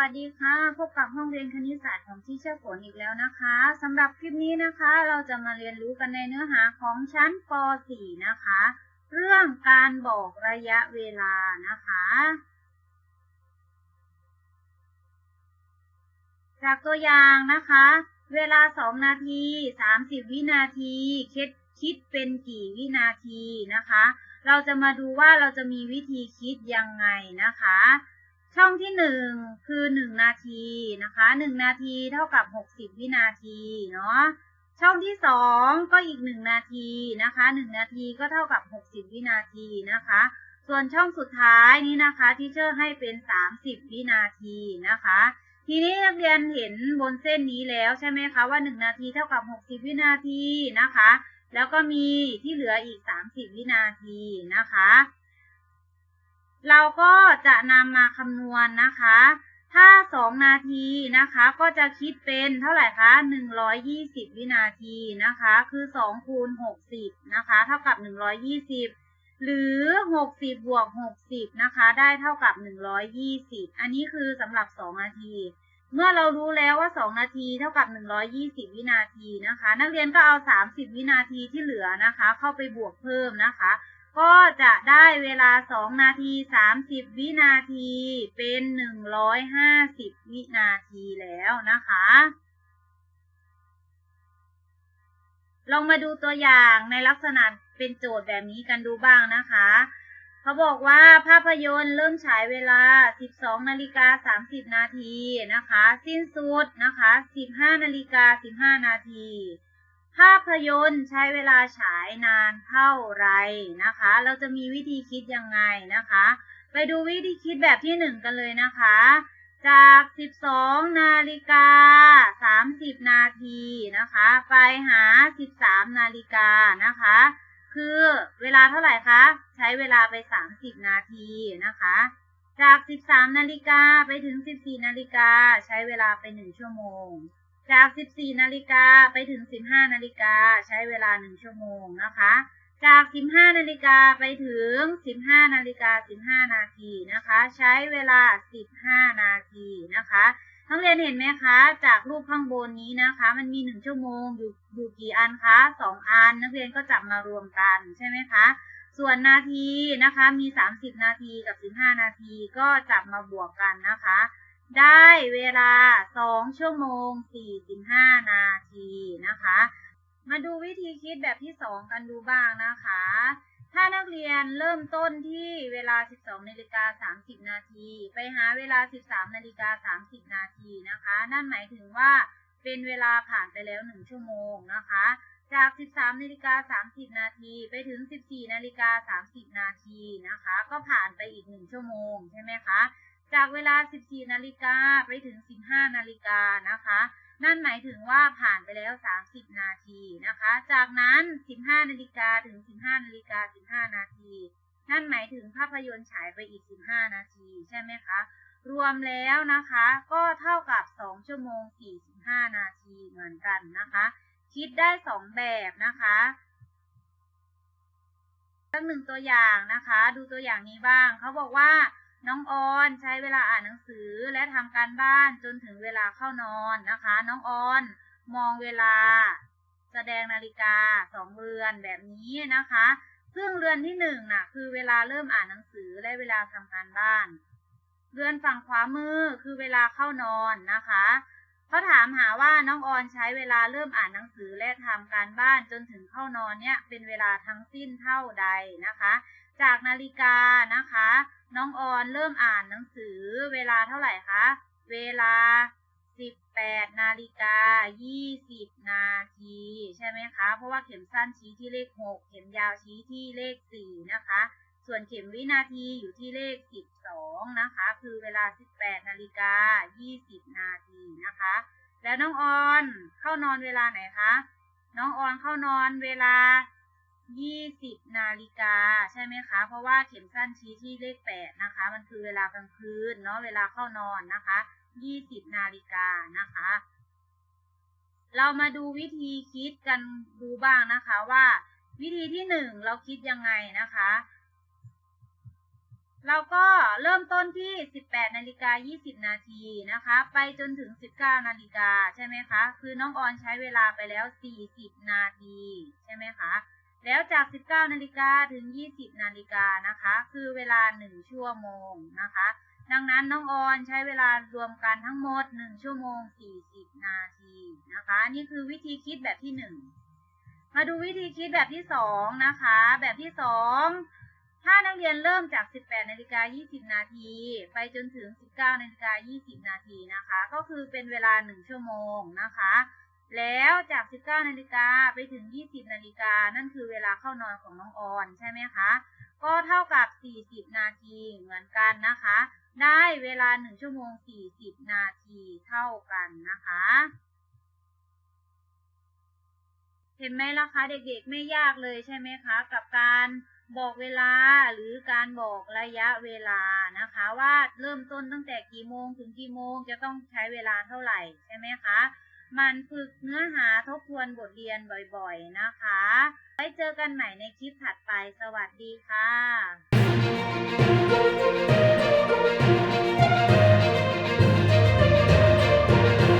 วัสดีค่ะ พบกับห้องเรียนคณิตศาสตร์ของที่เชื่อฝนอีกแล้วนะคะสำหรับคลิปนี้นะคะ เราจะมาเรียนรู้กันในเนื้อหาของชั้นป .4 นะคะ เรื่องการบอกระยะเวลานะคะ จากตัวอย่างนะคะ เวลา 2 นาที 30 วินาที คิดคิดเป็นกี่วินาทีนะคะ เราจะมาดูว่าเราจะมีวิธีคิดยังไงนะคะ ช่องที่หนึ่งคือหนึ่งนาทีนะคะหนึ่งนาทีเท่ากับหกสิบวินาทีเนาะช่องที่สองก็อีกหนึ่งนาทีนะคะหนึ่งนาทีก็เท่ากับหกสิบวินาทีนะคะ ส่วนช่องสุดท้ายนี้นะคะที่เชอร์ให้เป็นสามสิบวินาทีนะคะ ทีนี้นักเรียนเห็นบนเส้นนี้แล้วใช่ไหมคะว่าหนึ่งนาทีเท่ากับหกสิบวินาทีนะคะ แล้วก็มีที่เหลืออีกสามสิบวินาทีนะคะ เราก็จะนำมาคำนวณนะคะ ถ้า 2 นาทีนะคะ ก็จะคิดเป็นเท่าไหร่คะ 120 วินาทีนะคะ คือ 2 คูณ 60 นะคะ เท่ากับ 120 หรือ 60 บวก 60 นะคะ ได้เท่ากับ 120 อันนี้คือสำหรับ 2 นาที เมื่อเรารู้แล้วว่า 2 นาทีเท่ากับ 120 วินาทีนะคะ นักเรียนก็เอา 30 วินาทีที่เหลือนะคะ เข้าไปบวกเพิ่มนะคะ ก็จะได้เวลา 2 นาที 30 วินาที เป็น 150 วินาทีแล้วนะคะ ลองมาดูตัวอย่างในลักษณะเป็นโจทย์แบบนี้กันดูบ้างนะคะ เขาบอกว่าภาพยนตร์เริ่มฉายเวลา 12 นาฬิกา 30 นาทีนะคะ สิ้นสุดนะคะ 15 นาฬิกา 15 นาที ภาพยนตร์ใช้เวลาฉายนานเท่าไรนะคะ เราจะมีวิธีคิดยังไงนะคะ ไปดูวิธีคิดแบบที่หนึ่งกันเลยนะคะ จาก 12 นาฬิกา 30 นาทีนะคะ ไปหา 13 นาฬิกานะคะ คือเวลาเท่าไหร่คะ ใช้เวลาไป 30 นาทีนะคะ จาก 13 นาฬิกาไปถึง 14 นาฬิกาใช้เวลาไป 1 ชั่วโมง จาก 14 นาฬิกาไปถึง 15 นาฬิกาใช้เวลา 1 ชั่วโมงนะคะ จาก 15 นาฬิกาไปถึง 15 นาฬิกา 15 นาทีนะคะ ใช้เวลา 15 นาทีนะคะทั้งเรียนเห็นไหมคะ จากรูปข้างบนนี้นะคะ มันมี 1 ชั่วโมงอยู่อยู่กี่อันคะ 2 อัน นักเรียนก็จับมารวมกันใช่ไหมคะ ส่วนนาทีนะคะมี 30 นาทีกับ 15 นาทีก็จับมาบวกกันนะคะ ได้เวลา 2 ชั่วโมง 45 นาทีนะคะ มาดูวิธีคิดแบบที่ 2 กันดูบ้างนะคะ ถ้านักเรียนเริ่มต้นที่เวลา 12นาฬิกา30 นาที ไปหาเวลา 13นาฬิกา30 นาทีนะคะ นั่นหมายถึงว่าเป็นเวลาผ่านไปแล้ว 1 ชั่วโมงนะคะ จาก 13นาฬิกา30 นาทีไปถึง 14นาฬิกา30 นาทีนะคะ ก็ผ่านไปอีก 1 ชั่วโมงใช่ไหมคะ จากเวลา 14 นาฬิกาไปถึง 15 นาฬิกานะคะ นั่นหมายถึงว่าผ่านไปแล้ว 30 นาทีนะคะ จากนั้น 15 นาฬิกาถึง 15 นาฬิกา 15 นาที นั่นหมายถึงภาพยนตร์ฉายไปอีก 15 นาทีใช่ไหมคะ รวมแล้วนะคะก็เท่ากับ 2 ชั่วโมง 45 นาทีเหมือนกันนะคะ คิดได้ 2 แบบนะคะตั้งหนึ่งตัวอย่างนะคะ ดูตัวอย่างนี้บ้าง เขาบอกว่า น้องออนใช้เวลาอ่านหนังสือและทำการบ้านจนถึงเวลาเข้านอนนะคะ น้องออนมองเวลา แสดงนาฬิกาสองเรือนแบบนี้นะคะ ซึ่งเรือนที่หนึ่งน่ะคือเวลาเริ่มอ่านหนังสือและเวลาทำการบ้าน เรือนฝั่งขวามือคือเวลาเข้านอนนะคะ เขาถามหาว่าน้องออนใช้เวลาเริ่มอ่านหนังสือและทำการบ้านจนถึงเข้านอนเนี่ยเป็นเวลาทั้งสิ้นเท่าใดนะคะ จากนาฬิกานะคะ น้องออนเริ่มอ่านหนังสือเวลาเท่าไหร่คะเวลา 18นาฬิกา20 นาที ใช่ไหมคะ เพราะว่าเข็มสั้นชี้ที่เลข 6 เข็มยาวชี้ที่เลข 4 นะคะ ส่วนเข็มวินาทีอยู่ที่เลข 12 นะคะ คือเวลา 18นาฬิกา 20 นาทีนะคะ แล้วน้องออนเข้านอนเวลาไหนคะ น้องออนเข้านอนเวลายี่สิบนาฬิกาใช่ไหมคะ เพราะว่าเข็มสั้นชี้ที่เลขแปดนะคะ มันคือเวลากลางคืนเนาะ เวลาเข้านอนนะคะยี่สิบนาฬิกานะคะ เรามาดูวิธีคิดกันดูบ้างนะคะว่า วิธีที่หนึ่งเราคิดยังไงนะคะ เราก็เริ่มต้นที่ 18นาฬิกา20 นาทีนะคะ ไปจนถึง 19นาฬิกาใช่ไหมคะ คือน้องออนใช้เวลาไปแล้ว 40 นาทีใช่ไหมคะ แล้วจาก 19นาฬิกาถึง 20นาฬิกานะคะ คือเวลา 1 ชั่วโมงนะคะ ดังนั้นน้องออนใช้เวลารวมกันทั้งหมด 1 ชั่วโมง 40 นาทีนะคะ นี่คือวิธีคิดแบบที่ 1 มาดูวิธีคิดแบบที่ 2 นะคะ แบบที่ 2 ถ้านักเรียนเริ่มจาก 18นาฬิกา20 นาที ไปจนถึง 19นาฬิกา20 นาทีนะคะ ก็คือเป็นเวลา 1 ชั่วโมงนะคะ แล้วจาก 19นาฬิกาไปถึง 20นาฬิกานั่นคือเวลาเข้านอนของน้องออนใช่ไหมคะ ก็เท่ากับ 40 นาทีเหมือนกันนะคะ ได้เวลา 1 ชั่วโมง 40 นาทีเท่ากันนะคะ เห็นไหมล่ะคะเด็กๆไม่ยากเลยใช่ไหมคะกับการบอกเวลาหรือการบอกระยะเวลานะคะ ว่าเริ่มต้นตั้งแต่กี่โมงถึงกี่โมงจะต้องใช้เวลาเท่าไหร่ใช่ไหมคะมันฝึกเนื้อหาทบทวนบทเรียนบ่อยๆนะคะ ไว้เจอกันใหม่ในคลิปถัดไปสวัสดีค่ะ